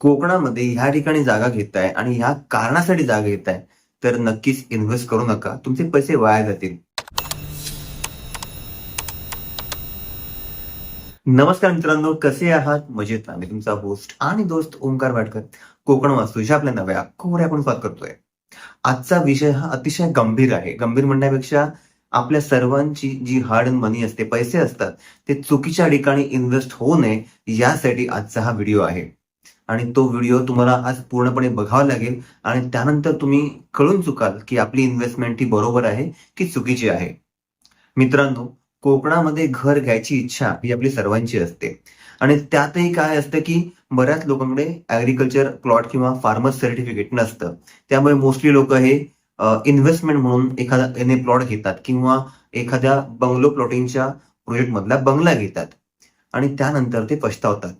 कोकणामध्ये ह्या ठिकाणी जागा घेताय आणि ह्या कारणासाठी जागा घेताय तर नक्कीच इन्व्हेस्ट करू नका. तुमचे पैसे वाया जातील. नमस्कार मित्रांनो कसे आहात? मजेत आम्ही. तुमचा होस्ट आणि दोस्त ओंकार वाटकर. कोकण वास्तूच्या आपल्या नव्या कोऱ्या आपण स्वागत करतोय. आजचा विषय हा अतिशय गंभीर आहे. गंभीर म्हणण्यापेक्षा आपल्या सर्वांची जी हार्ड अँड मनी असते पैसे असतात ते चुकीच्या ठिकाणी इन्व्हेस्ट होऊ नये यासाठी आजचा हा व्हिडिओ आहे. आणि तो व्हिडिओ तुम्हाला आज पूर्णपणे बघावा लागेल. आणि त्यानंतर तुम्ही कळून चुकाल की आपली इन्व्हेस्टमेंट ही बरोबर आहे की चुकीची आहे. मित्रांनो कोकणामध्ये घर घ्यायची इच्छा ही आपली सर्वांची असते. आणि त्यातही काय असतं की बऱ्याच लोकांकडे ऍग्रिकल्चर प्लॉट किंवा फार्मर सर्टिफिकेट नसतं. त्यामुळे मोस्टली लोक हे इन्व्हेस्टमेंट म्हणून एखादा एने प्लॉट घेतात किंवा एखाद्या बंगलो प्लॉटिंगच्या प्रोजेक्ट मधला बंगला घेतात. आणि त्यानंतर ते पछतावतात.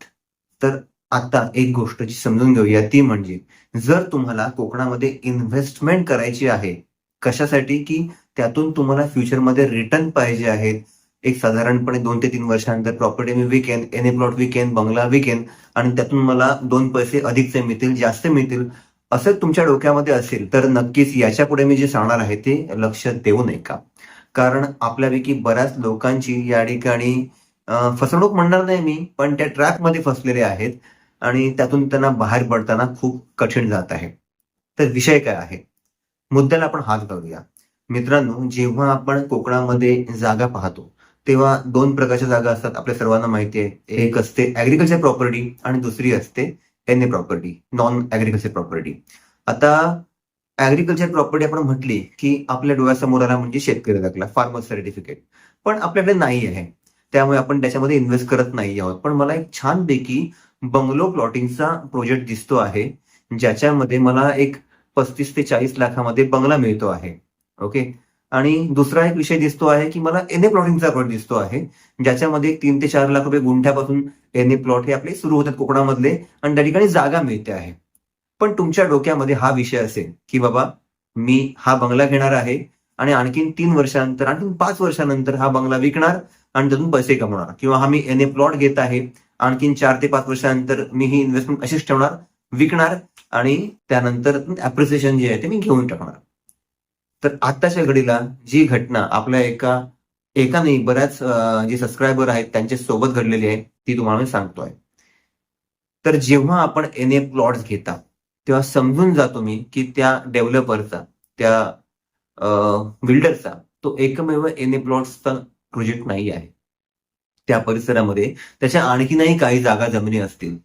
तर आता एक गोष्ट जी समजून घेऊया ती म्हणजे जर तुम्हाला कोकणामध्ये इन्व्हेस्टमेंट करायची आहे कशासाठी? की त्यातून तुम्हाला फ्युचरमध्ये रिटर्न पाहिजे आहेत. एक साधारणपणे दोन ते तीन वर्षानंतर प्रॉपर्टी मी विकेन एन ए प्लॉट विकेन बंगला विकेन आणि त्यातून मला दोन पैसे अधिकचे मिळतील जास्त मिळतील असं तुमच्या डोक्यामध्ये असेल तर नक्कीच याच्यापुढे मी जे सांगणार आहे ते लक्ष देऊ नये का कारण आपल्यापैकी बऱ्याच लोकांची या ठिकाणी फसवणूक म्हणणार नाही मी पण त्या ट्रॅपमध्ये फसलेले आहेत. आणि त्यातून त्यांना बाहेर पडताना खूप कठीण जात आहे. तर विषय काय आहे? मुद्द्याला आपण हात घालूया. मित्रांनो जेव्हा आपण कोकणामध्ये जागा पाहतो तेव्हा दोन प्रकारच्या जागा असतात. आपल्या सर्वांना माहिती आहे. एक असते ऍग्रिकल्चर प्रॉपर्टी आणि दुसरी असते N A property non agriculture property आता ऍग्रिकल्चर प्रॉपर्टी आपण म्हटली की आपल्या डोळ्यासमोर आला म्हणजे शेतकरी लागला फार्मर सर्टिफिकेट पण आपल्याकडे नाही आहे. त्यामुळे आपण त्याच्यामध्ये इन्व्हेस्ट करत नाही आहोत. पण मला एक छानपैकी बंगलो प्लॉटिंगचा प्रोजेक्ट दिसतो आहे ज्याच्यामध्ये मला एक पस्तीस ते चाळीस लाखामध्ये बंगला मिळतो आहे. ओके? आणि दुसरा एक विषय दिसतो आहे की मला एन ए प्लॉटिंगचा प्लॉट दिसतो आहे ज्याच्यामध्ये तीन ते चार लाख रुपये गुंठ्यापासून एन ए प्लॉट हे आपले सुरू होतात कोकणामधले आणि त्या ठिकाणी जागा मिळते आहे. पण तुमच्या डोक्यामध्ये हा विषय असेल की बाबा मी हा बंगला घेणार आहे आणि आणखीन तीन वर्षानंतर आणखीन पाच वर्षानंतर हा बंगला विकणार आणि त्यातून पैसे कमवणार किंवा हा मी एन ए प्लॉट घेत आहे आणखीन चार ते पाच वर्षानंतर मी ही इन्व्हेस्टमेंट अशीच ठेवणार विकणार आणि त्यानंतर अप्रिसिएशन जे आहे ते मी घेऊन टाकणार. तर आताच्या घडीला जी घटना आपल्या एका एका नाही बऱ्याच जे सबस्क्रायबर आहेत त्यांच्यासोबत घडलेली आहे ती तुम्हाला मी सांगतोय. तर जेव्हा आपण एन ए प्लॉट्स घेता तेव्हा समजून जातो मी की त्या डेव्हलपरचा त्या बिल्डरचा तो एकमेव एन ए प्लॉट्सचा प्रोजेक्ट नाही आहे. त्या परिसरामध्ये त्याच्या आणखीनही काही जागा जमिनी असतील.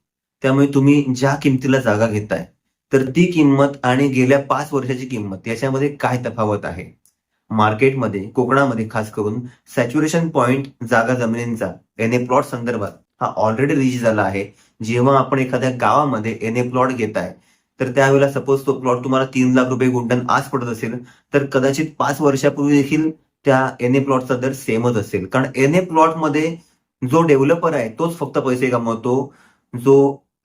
त्यामुळे तुम्ही ज्या किमतीला जागा घेताय तर ती किंमत आणि गेल्या पाच वर्षाची किंमत याच्यामध्ये काय तफावत आहे? मार्केटमध्ये कोकणामध्ये खास करून सॅच्युरेशन पॉइंट जागा जमिनींचा एन ए प्लॉट संदर्भात हा ऑलरेडी रिच झाला आहे. जेव्हा आपण एखाद्या गावामध्ये एन ए प्लॉट घेताय तर त्यावेळेला सपोज तो प्लॉट तुम्हाला तीन लाख रुपये गुंठन आज पडत असेल तर कदाचित पाच वर्षापूर्वी देखील त्या एन ए प्लॉटचा दर सेमच असेल. कारण एन ए प्लॉटमध्ये जो डेव्हलपर आहे तोच फक्त पैसे कमवतो. जो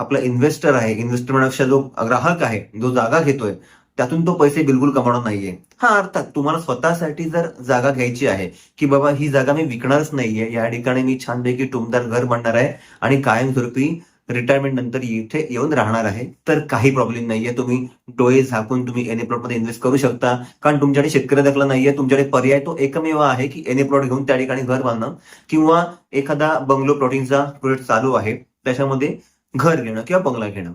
आपला इन्व्हेस्टर आहे इन्व्हेस्टमेंटपेक्षा जो ग्राहक आहे जो जागा घेतोय त्यातून तो पैसे बिलकुल कमवणार नाहीये. हा अर्थात तुम्हाला स्वतःसाठी जर जागा घ्यायची आहे की बाबा ही जागा मी विकणारच नाहीये या ठिकाणी मी छानपैकी टुमदार घर बनणार आहे आणि कायमस्वरूपी रिटायरमेंट नंतर इथे येऊन राहणार आहे. तर काही प्रॉब्लेम नाहीये. तुम्ही डोळे झाकून तुम्ही एन ए प्लॉटमध्ये इन्व्हेस्ट करू शकता. कारण तुमच्याकडे शेतकरी दाखला नाहीये. तुमच्याकडे पर्याय तो एकमेव आहे की एन ए प्लॉट घेऊन त्या ठिकाणी घर बांधणं किंवा एखादा बंगलो प्लॉटिंगचा प्रोजेक्ट चालू आहे. त्याच्यामध्ये घर घेणं किंवा बंगला घेणं.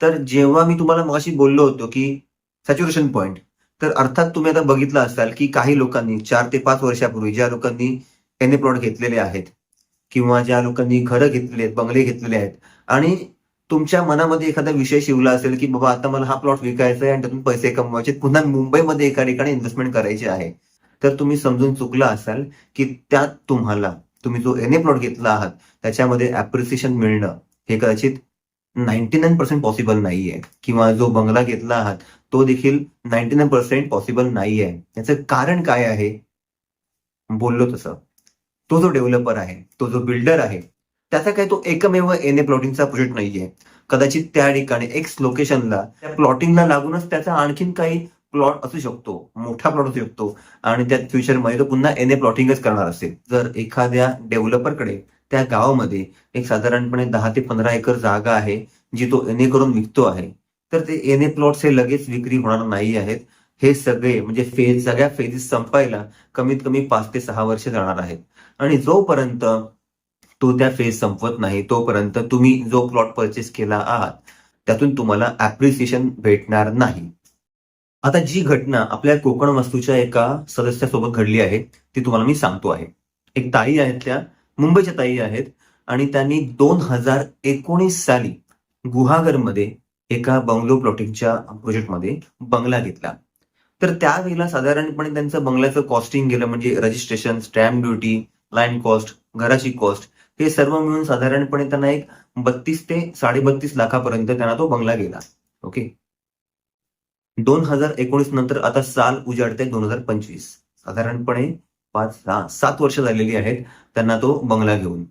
तर जेव्हा मी तुम्हाला मगाशी बोललो होतो की सॅच्युरेशन पॉईंट तर अर्थात तुम्ही आता बघितलं असाल की काही लोकांनी चार ते पाच वर्षापूर्वी ज्या लोकांनी एन ए प्लॉट घेतलेले आहेत किंवा ज्या लोकांनी घरं घेतलेली आहेत बंगले घेतलेले आहेत. आणि तुमच्या मनामध्ये एखादा विषय शिवला असेल की बाबा आता मला हा प्लॉट विकायचा आहे आणि त्यातून पैसे कमवायचे पुन्हा मुंबईमध्ये एका ठिकाणी इन्व्हेस्टमेंट करायची आहे. तर तुम्ही समजून चुकला असाल की त्यात तुम्हाला तुम्ही जो एन ए प्लॉट घेतला आहात त्याच्यामध्ये अप्रिसिएशन मिळणं हे कदाचित नाईन्टी नाईन पर्सेंट पॉसिबल नाहीये. किंवा जो बंगला घेतला आहात तो देखील नाईन्टी नाईन पर्सेंट पॉसिबल नाहीये. याचं कारण काय आहे? बोललो तसं. तो जो डेव्हलपर आहे तो जो बिल्डर आहे त्याचा काय तो एकमेव एन ए प्लॉटिंगचा प्रोजेक्ट नाहीये. कदाचित त्या ठिकाणी एक्स लोकेशनला त्या प्लॉटिंगला लागूनच त्याचा आणखीन काही प्लॉट असू शकतो मोठा प्लॉट असू शकतो आणि त्यात फ्युचरमध्ये तो पुन्हा एन ए प्लॉटिंगच करणार असेल. जर एखाद्या डेव्हलपरकडे त्या गावामध्ये एक साधारणपणे दहा ते पंधरा एकर जागा आहे जी तो एन ए करून विकतो आहे तर ते एन ए प्लॉट्स हे लगेच विक्री होणार नाही आहेत. हे सगळे म्हणजे फेज सगळ्या फेजेस संपायला कमीत कमी पाच ते सहा वर्ष जाणार आहेत. आणि जोपर्यंत तो त्या फेज संपवत नाही तोपर्यंत तुम्ही जो प्लॉट परचेस केला आहात त्यातून तुम्हाला ऍप्रिसिएशन भेटणार नाही. आता जी घटना आपल्या कोकण वस्तूच्या एका सदस्यासोबत घडली आहे ती तुम्हाला मी सांगतो आहे. एक ताई आहेत त्या मुंबईच्या ताई आहेत आणि त्यांनी दोन हजार एकोणीस साली गुहागरमध्ये एका बंगलो प्लॉटिंगच्या प्रोजेक्टमध्ये बंगला घेतला. तर त्यावेळेला साधारणपणे त्यांचं बंगल्याचं कॉस्टिंग गेलं म्हणजे registration stamp duty line cost घराची कॉस्ट हे सर्व मिळून साधारणपणे त्यांना एक बत्तीस ते साडेबत्तीस लाखापर्यंत त्यांना तो बंगला गेला. ओके? दोन हजार एकोणीस नंतर आता साल उजाडते दोन हजार पंचवीस. साधारणपणे पाच सहा सात वर्ष झालेली आहेत त्यांना तो बंगला घेऊन.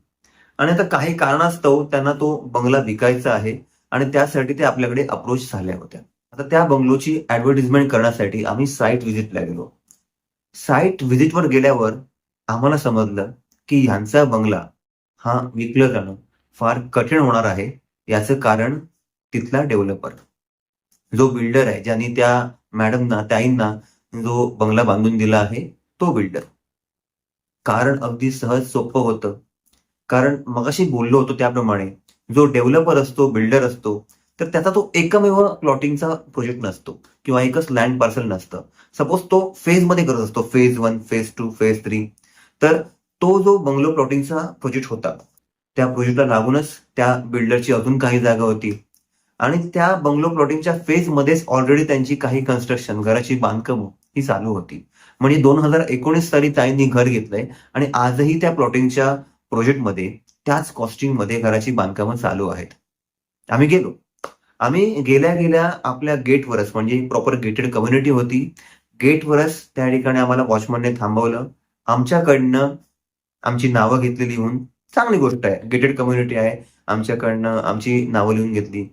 आणि आता काही कारणास्तव त्यांना तो बंगला विकायचा आहे आणि त्यासाठी ते आपल्याकडे अप्रोच झाल्या होत्या. आता त्या बंगलोची ऍडव्हर्टिजमेंट करण्यासाठी आम्ही साईट व्हिजिटला गेलो. साईट व्हिजिटवर गेल्यावर आम्हाला समजलं की ह्यांचा बंगला हा विकलं जाणं फार कठीण होणार आहे याचं कारण तिथला डेव्हलपर जो बिल्डर आहे ज्यांनी त्या मॅडमना ताईंना जो बंगला बांधून दिला आहे तो बिल्डर कारण अगदी सहज सोपं होतं. कारण मगाशी बोललो होतो त्याप्रमाणे जो डेव्हलपर असतो बिल्डर असतो तर त्याचा तो एकमेव प्लॉटिंगचा प्रोजेक्ट नसतो किंवा एकच लँड पार्सल नसतं. सपोज तो फेजमध्ये करत असतो phase one phase two phase three तर तो जो बंगलो प्लॉटिंगचा प्रोजेक्ट होता त्या प्रोजेक्टला लागूनच त्या बिल्डरची अजून काही जागा होती. आणि त्या बंगलो प्लॉटिंगच्या फेज मध्येच ऑलरेडी त्यांची काही कन्स्ट्रक्शन घराची बांधकाम ही चालू होती. म्हणजे दोन हजार एकोणीस साली ताईंनी घर घेतलंय आणि आजही त्या प्लॉटिंगच्या प्रोजेक्टमध्ये त्याच कॉस्टिंगमध्ये घराची बांधकामं चालू आहेत. आम्ही गेलो. आम्ही गेल्या गेल्या आपल्या गेटवरच म्हणजे प्रॉपर गेटेड कम्युनिटी होती. गेटवरच त्या ठिकाणी आम्हाला वॉचमनने थांबवलं. आमच्याकडनं आमची नावं घेतलेली होऊन चांगली गोष्ट आहे. गेटेड कम्युनिटी आहे. आमच्याकडनं आमची नावं लिहून घेतली.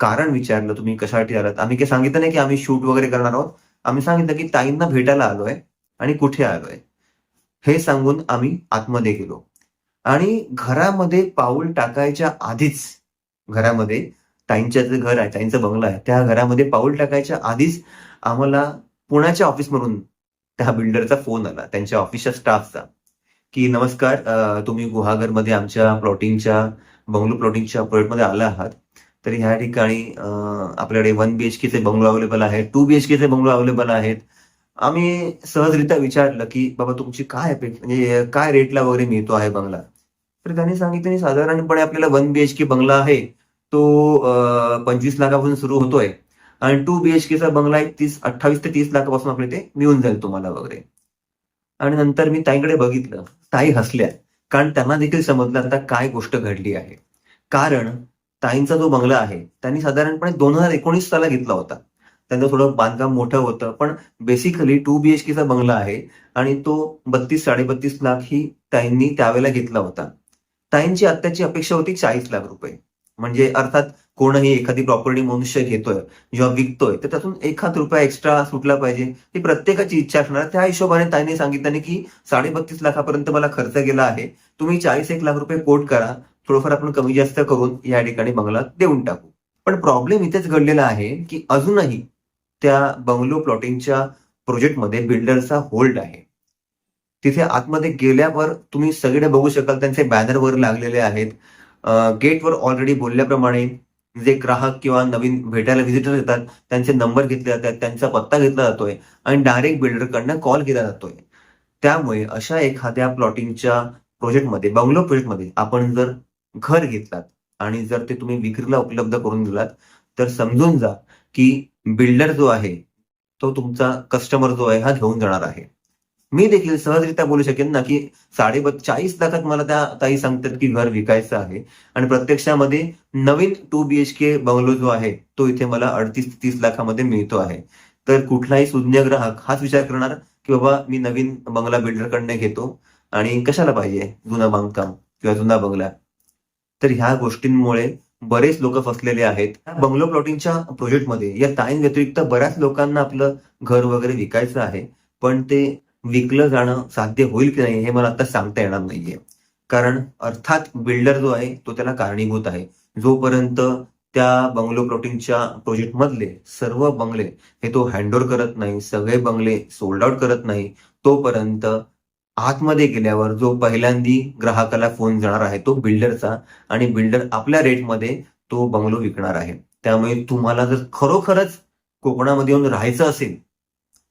कारण विचारलं तुम्ही कशासाठी आलात? आम्ही काही सांगितलं नाही की आम्ही शूट वगैरे करणार आहोत. आम्ही सांगितलं की ताईंना भेटायला आलोय आणि कुठे आलोय? हे सांगून आम्ही आतमध्ये गेलो. आणि घरामध्ये पाऊल टाकायच्या आधीच घरामध्ये ताईंच्या जे घर आहे ताईंचा बंगला आहे त्या घरामध्ये पाऊल टाकायच्या आधीच आम्हाला पुण्याच्या ऑफिसमधून त्या बिल्डरचा फोन आला त्यांच्या ऑफिसच्या स्टाफचा की नमस्कार तुम्ही गुहागरमध्ये आमच्या प्लॉटिंगच्या बंगलो प्लॉटिंगच्या प्रोजेक्टमध्ये आला आहात. तर ह्या ठिकाणी आपल्याकडे वन बीएचके चे बंगलो अवेलेबल आहेत टू बीएचके चे बंगलो अवेलेबल आहेत. आम्ही सहजरित्या विचारलं की बाबा तुमची काय म्हणजे काय रेटला वगैरे मिळतो आहे बंगला? तर त्यांनी सांगितलं साधारणपणे आपल्याला वन बीएचके बंगला आहे तो पंचवीस लाखापासून सुरू होतोय. आणि टू बीएचकेचा बंगला एक तीस अठ्ठावीस ते तीस लाखापासून आपले ते मिळून जाईल तुम्हाला वगैरे. आणि नंतर मी ताईकडे बघितलं. ताई हसल्या. कारण त्यांना देखील समजलं आता काय गोष्ट घडली आहे. कारण ताईंचा जो बंगला आहे त्यांनी साधारणपणे दोन हजार एकोणीस साला घेतला होता. त्यांचं थोडं बांधकाम मोठं होतं पण बेसिकली टू बीएचकेचा बंगला आहे आणि तो बत्तीस साडेबत्तीस लाख ही ताईंनी त्यावेळेला घेतला होता. ताईंची आत्ताची अपेक्षा होती चाळीस लाख रुपये. म्हणजे अर्थात कोणही एखादी प्रॉपर्टी मनुष्य घेतोय जेव्हा विकतोय तर त्यातून एखाद रुपया एक्स्ट्रा सुटला पाहिजे. ही प्रत्येकाची इच्छा असणार. त्या हिशोबाने त्यांनी सांगितलं की साडेबत्तीस लाखापर्यंत मला खर्च गेला आहे. तुम्ही चाळीस एक लाख रुपये कोट करा. थोडंफार आपण कमी जास्त करून या ठिकाणी बंगला देऊन टाकू. पण प्रॉब्लेम इथेच घडलेला आहे की अजूनही त्या बंगलो प्लॉटिंगच्या प्रोजेक्टमध्ये बिल्डरचा होल्ड आहे. तिथे आतमध्ये गेल्यावर तुम्ही सगळे बघू शकाल त्यांचे बॅनर वर लागलेले आहेत. गेटवर ऑलरेडी बोलल्याप्रमाणे जे ग्राहक किंवा नवीन भेटायला व्हिजिटर येतात त्यांचे नंबर घेतले जातात त्यांचा पत्ता घेतला जातोय आणि डायरेक्ट बिल्डरकडनं कॉल केला जातोय. त्यामुळे अशा एखाद्या प्लॉटिंगच्या प्रोजेक्टमध्ये बंगलो प्रोजेक्टमध्ये आपण जर घर घेतलात आणि जर ते तुम्ही विक्रीला उपलब्ध करून दिलात तर समजून जा की बिल्डर जो आहे तो तुमचा कस्टमर जो आहे हा घेऊन जाणार आहे. मी देखील सहजरित्या बोलू शकेन ना की साडे चाळीस लाखात मला त्या ताई सांगतात की घर विकायचं आहे. आणि प्रत्यक्षामध्ये नवीन टू बीएचके बंगलो जो आहे तो इथे मला अडतीस तीस लाखामध्ये मिळतो आहे. तर कुठलाही सुज्ञ ग्राहक हाच विचार करणार की बाबा मी नवीन बंगला बिल्डरकडनं घेतो. आणि कशाला पाहिजे? जुना बांधकाम किंवा जुना बंगला तर ह्या गोष्टींमुळे बरेच लोक फसलेले आहेत. बंगलो प्लॉटिंगच्या प्रोजेक्टमध्ये या ताईं व्यतिरिक्त बऱ्याच लोकांना आपलं घर वगैरे विकायचं आहे. पण ते विकलं जाणं साध्य होईल की नाही हे मला आता सांगता येणार नाहीये. कारण अर्थात बिल्डर जो आहे तो त्याला कारणीभूत आहे. जोपर्यंत त्या बंगलो प्रोटीनच्या प्रोजेक्ट मधले सर्व बंगले हे तो हँडओव्हर करत नाही सगळे बंगले सोल्ड आउट करत नाही तोपर्यंत आतमध्ये गेल्यावर जो पहिल्यांदी ग्राहकाला फोन जाणार आहे तो बिल्डरचा आणि बिल्डर आपल्या रेटमध्ये तो बंगलो विकणार आहे. त्यामुळे तुम्हाला जर खरोखरच कोकणामध्ये येऊन राहायचं असेल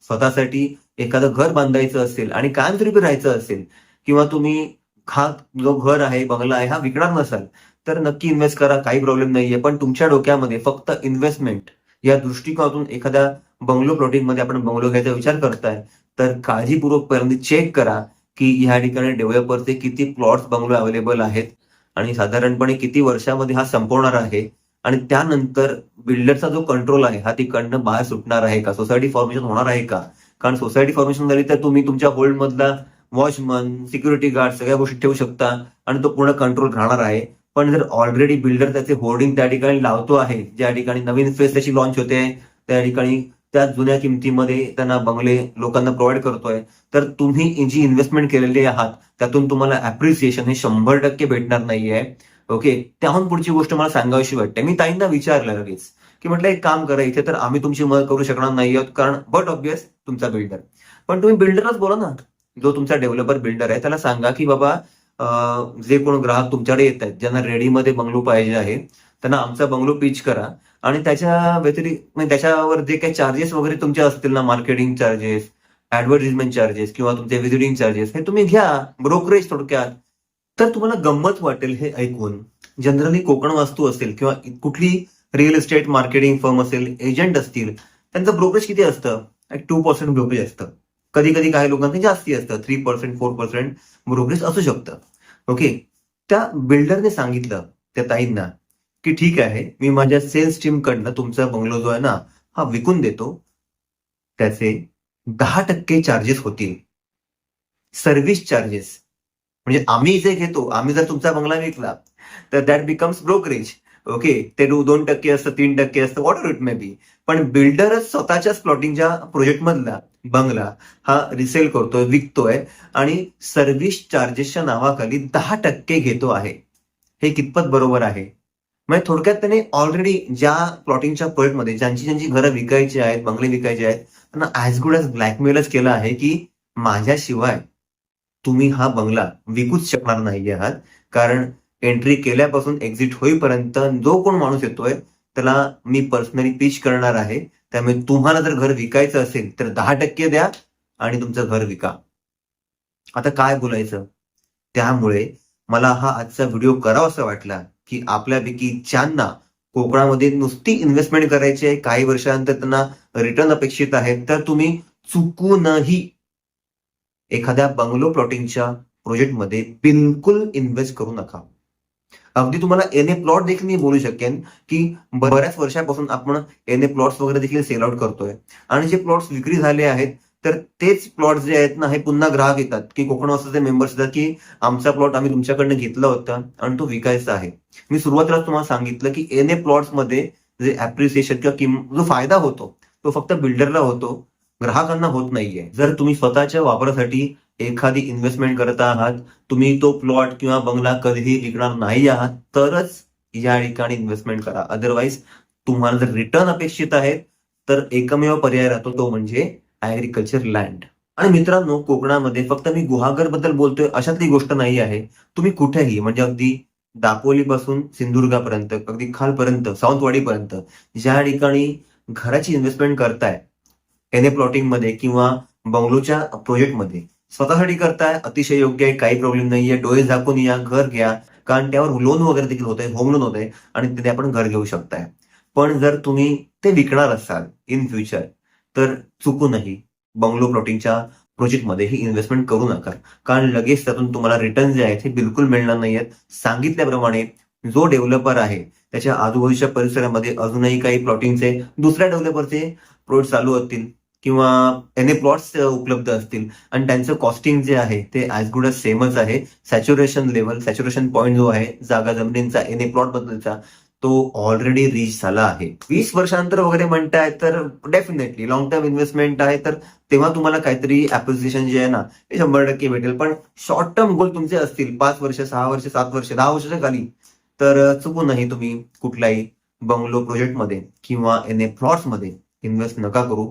स्वतःसाठी एखादं घर बांधायचं असेल आणि कायमस्वरूपी राहायचं असेल किंवा तुम्ही हा जो घर आहे बंगला आहे हा विकणार नसाल तर नक्की इन्व्हेस्ट करा काही प्रॉब्लेम नाहीये. पण तुमच्या डोक्यामध्ये फक्त इन्व्हेस्टमेंट या दृष्टिकोनातून एखाद्या बंगलो प्लॉटिंगमध्ये आपण बंगलो घ्यायचा विचार करताय तर काळजीपूर्वक पहिल्यांदा चेक करा की ह्या ठिकाणी डेव्हलपरचे किती प्लॉट्स बंगलो अवेलेबल आहेत आणि साधारणपणे किती वर्षामध्ये हा संपवणार आहे. आणि त्यानंतर बिल्डरचा जो कंट्रोल आहे हा तिकडनं बाहेर सुटणार आहे का? सोसायटी फॉर्मेशन होणार आहे का? कारण सोसायटी फॉर्मेशन झाली तर तुम्ही तुमच्या होल्ड मधला वॉचमन सिक्युरिटी गार्ड सगळ्या गोष्टी ठेवू शकता आणि तो पूर्ण कंट्रोल राहणार आहे. पण जर ऑलरेडी बिल्डर त्याचे होर्डिंग त्या ठिकाणी लावतो आहे ज्या ठिकाणी नवीन फेस त्याची लॉन्च होते त्या ठिकाणी त्या जुन्या किमतीमध्ये त्यांना बंगले लोकांना प्रोव्हाइड करतोय तर तुम्ही जी इन्व्हेस्टमेंट केलेली आहात त्यातून तुम्हाला अप्रिसिएशन हे शंभर टक्के भेटणार नाहीये. ओके त्याहून पुढची गोष्ट मला सांगावीशी वाटते. मी ताईंना विचारलं लगेच. की म्हटलं एक काम करा इथे तर आम्ही तुमची मदत करू शकणार नाही आहोत कारण बट ऑब्विस तुमचा बिल्डर पण तुम्ही बिल्डरच बोला ना. जो तुमचा डेव्हलपर बिल्डर आहे त्याला सांगा की बाबा जे कोण ग्राहक तुमच्याकडे येत आहेत ज्यांना रेडीमध्ये बंगलो पाहिजे आहे त्यांना आमचा बंगलो पिच करा. आणि त्याच्या व्यतिरिक्त म्हणजे त्याच्यावर जे काही चार्जेस वगैरे तुमचे असतील ना मार्केटिंग चार्जेस ऍडव्हर्टिजमेंट चार्जेस किंवा तुमचे व्हिजिटिंग चार्जेस हे तुम्ही घ्या. ब्रोकरेज थोडक्यात. तर तुम्हाला गंमत वाटेल हे ऐकून. जनरली कोकण वास्तू असेल किंवा कुठली रिअल इस्टेट मार्केटिंग फर्म असेल एजंट असतील त्यांचं ब्रोकरेज किती असतं? एक टू पर्सेंट ब्रोकरेज असतं. कधी कधी काही लोकांचं जास्ती असतं. Three percent four percent brokerage असू शकतं. ओके त्या बिल्डरने सांगितलं त्या ताईंना की ठीक आहे मी माझ्या सेल्स टीमकडनं तुमचा बंगलो जो आहे ना हा विकून देतो. त्याचे दहा टक्के चार्जेस होतील. सर्व्हिस चार्जेस म्हणजे आम्ही जे घेतो आम्ही जर तुमचा बंगला विकला तर दॅट बिकम्स ब्रोकरेज ओके ते दोन टक्के असतं तीन टक्के असतं वॉट इट मे बी पण बिल्डरच स्वतःच्याच प्लॉटिंगच्या प्रोजेक्ट मधला बंगला हा रिसेल करतोय विकतोय आणि सर्व्हिस चार्जेसच्या नावाखाली दहा टक्के घेतो आहे. हे कितपत बरोबर आहे? म्हणजे थोडक्यात त्याने ऑलरेडी ज्या प्लॉटिंगच्या प्रोजेक्टमध्ये ज्यांची ज्यांची घरं विकायची आहेत बंगले विकायचे आहेत त्यांना ॲज गुड ॲज ब्लॅकमेलच केलं आहे की माझ्याशिवाय तुम्ही हा बंगला विकूच शकणार नाही आहात. कारण एंट्री केल्यापासून एक्झिट होईपर्यंत जो कोण माणूस येतोय त्याला मी पर्सनली पिच करणार आहे. त्यामुळे तुम्हाला जर घर विकायचं असेल तर दहा टक्के द्या आणि तुमचं घर विका. आता काय बोलायचं? त्यामुळे मला हा आजचा व्हिडिओ करावासा वाटला की आपल्यापैकी ज्यांना कोकणामध्ये नुसती इन्व्हेस्टमेंट करायची आहे काही वर्षानंतर त्यांना रिटर्न अपेक्षित आहे तर तुम्ही चुकूनही एखाद्या बंगलो प्लॉटिंगच्या प्रोजेक्टमध्ये बिलकुल इन्व्हेस्ट करू नका. अगदी तुम्हाला एन ए प्लॉट देखील मी बोलू शकेन की बऱ्याच वर्षापासून आपण एन ए प्लॉट्स वगैरे देखील सेल आउट करतोय. आणि जे प्लॉट्स विक्री झाले आहेत तर तेच प्लॉट जे आहेत ना हे पुन्हा ग्राहक येतात. की कोकण वासाचे मेंबर्स येतात की आमचा प्लॉट आम्ही तुमच्याकडनं घेतला होता आणि तो विकायचा आहे. मी सुरुवातीला तुम्हाला सांगितलं की एन ए प्लॉट्समध्ये जे अप्रिसिएशन किंवा किम जो फायदा होतो तो फक्त बिल्डरला होतो. ग्राहकांना होत नाहीये. जर तुम्ही स्वतःच्या वापरासाठी एखादी इन्व्हेस्टमेंट करत आहात तुम्ही तो प्लॉट किंवा बंगला कधीही विकणार नाही आहात तरच या ठिकाणी इन्व्हेस्टमेंट करा. अदरवाईज तुम्हाला जर रिटर्न अपेक्षित आहेत तर एकमेव पर्याय राहतो तो म्हणजे ऍग्रिकल्चर लँड आणि मित्रांनो कोकणामध्ये फक्त मी गुहागरबद्दल बोलतोय अशातली गोष्ट नाही आहे. तुम्ही कुठेही म्हणजे अगदी दापोलीपासून सिंधुदुर्गापर्यंत अगदी खालपर्यंत सावंतवाडीपर्यंत ज्या ठिकाणी घराची इन्व्हेस्टमेंट करताय एन ए प्लॉटिंगमध्ये किंवा बंगलोच्या प्रोजेक्टमध्ये स्वतःसाठी करताय अतिशय योग्य आहे काही प्रॉब्लेम नाहीये डोळे झाकून या घर घ्या. कारण त्यावर लोन वगैरे देखील होत आहे होम लोन होत आहे आणि तिथे आपण घर घेऊ शकताय. पण जर तुम्ही ते विकणार असाल इन फ्युचर तर चुकूनही बंगलो प्लॉटिंगच्या प्रोजेक्टमध्ये ही इन्व्हेस्टमेंट करू नका. कारण लगेच त्यातून तुम्हाला रिटर्न जे आहेत हे बिलकुल मिळणार नाही आहेत सांगितल्याप्रमाणे जो डेव्हलपर आहे त्याच्या आजूबाजूच्या परिसरामध्ये अजूनही काही प्लॉटिंगचे दुसऱ्या डेव्हलपरचे प्रोजेक्ट चालू असतील. किंवा एन ए प्लॉट्स उपलब्ध असतील. आणि त्यांचं कॉस्टिंग जे आहे ते ॲज गुड एज सेमच आहे. सॅच्युरेशन लेवल सॅच्युरेशन पॉईंट जो आहे जागा जमिनींचा एन ए प्लॉट बद्दलचा तो ऑलरेडी रीच झाला आहे. वीस वर्षांतर वगैरे म्हणताय तर डेफिनेटली लॉंग टर्म इन्व्हेस्टमेंट आहे तर तेव्हा तुम्हाला काहीतरी अप्रिसिएशन जे आहे ना ते शंभर टक्के भेटेल. पण शॉर्ट टर्म गोल तुमचे असतील पाच वर्ष सहा वर्ष सात वर्ष दहा वर्षाच्या खाली तर चुकूनही तुम्ही कुठलाही बंगलो प्रोजेक्टमध्ये किंवा एन ए प्लॉट्समध्ये इन्व्हेस्ट नका करू.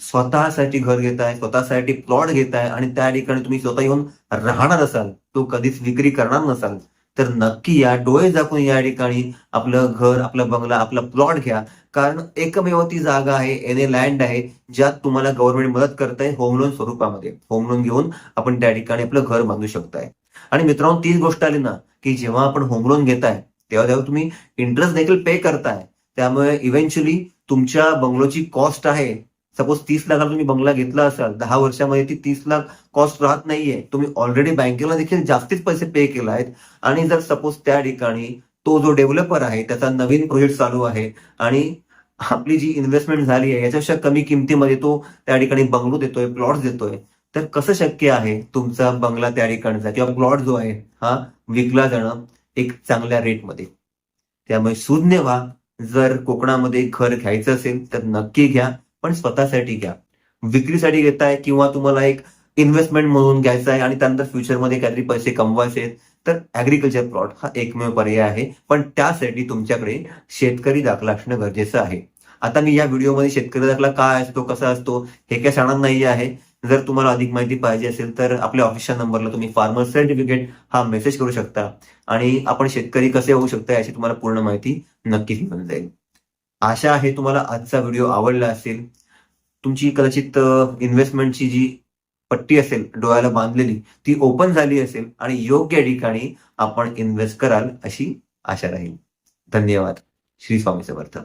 स्वतःसाठी घर घेताय स्वतःसाठी प्लॉट घेताय आणि त्या ठिकाणी तुम्ही स्वतः येऊन राहणार असाल तो कधीच विक्री करणार नसाल तर नक्की या डोळे झाकून या ठिकाणी आपलं घर आपला बंगला आपला प्लॉट घ्या. कारण एकमेव ती जागा आहे एन ए लँड आहे ज्यात तुम्हाला गव्हर्नमेंट मदत करताय होम लोन स्वरूपामध्ये. होम लोन घेऊन आपण त्या ठिकाणी आपलं घर बांधू शकताय. आणि मित्रांनो तीच गोष्ट आली ना की जेव्हा आपण होम लोन घेताय तेव्हा तेव्हा तुम्ही इंटरेस्ट देखील पे करताय. त्यामुळे इव्हेंच्युअली तुमच्या बंगलोची कॉस्ट आहे सपोज तीस लाखाला तुम्ही बंगला घेतला असाल दहा वर्षामध्ये ती तीस लाख कॉस्ट राहत नाहीये. तुम्ही ऑलरेडी बँकेला देखील जास्तीच पैसे पे केला आहेत. आणि जर सपोज त्या ठिकाणी तो जो डेव्हलपर आहे त्याचा नवीन प्रोजेक्ट चालू आहे आणि आपली जी इन्व्हेस्टमेंट झाली आहे याच्यापेक्षा कमी किमतीमध्ये तो त्या ठिकाणी बंगलो देतोय प्लॉट देतोय तर कसं शक्य आहे तुमचा बंगला त्या ठिकाणचा किंवा प्लॉट जो आहे हा विकला जाणं एक चांगल्या रेटमध्ये त्यामुळे शून्य व्हा. जर कोकणामध्ये घर घ्यायचं असेल तर नक्की घ्या. पण स्वतःसाठी घ्या. विक्रीसाठी घेताय किंवा तुम्हाला एक इन्व्हेस्टमेंट म्हणून घ्यायचं आहे आणि त्यानंतर फ्युचरमध्ये काहीतरी पैसे कमवायचे आहेत तर ऍग्रिकल्चर प्लॉट हा एकमेव पर्याय आहे. पण त्यासाठी तुमच्याकडे शेतकरी दाखला असणं गरजेचं आहे. आता मी या व्हिडिओमध्ये शेतकरी दाखला काय असतो कसा असतो हे काय सांगणार नाही आहे. जर तुम्हाला अधिक माहिती पाहिजे असेल तर आपल्या ऑफिसच्या नंबरला तुम्ही फार्मर सर्टिफिकेट हा मेसेज करू शकता. आणि आपण शेतकरी कसे होऊ शकता याची तुम्हाला पूर्ण माहिती नक्कीच मिळून जाईल. आशा आहे तुम्हाला आजचा व्हिडिओ आवडला असेल. तुमची कदाचित इन्व्हेस्टमेंटची जी पट्टी असेल डोळ्याला बांधलेली ती ओपन झाली असेल आणि योग्य ठिकाणी आपण इन्व्हेस्ट कराल अशी आशा राहील. धन्यवाद. श्री स्वामी समर्थ.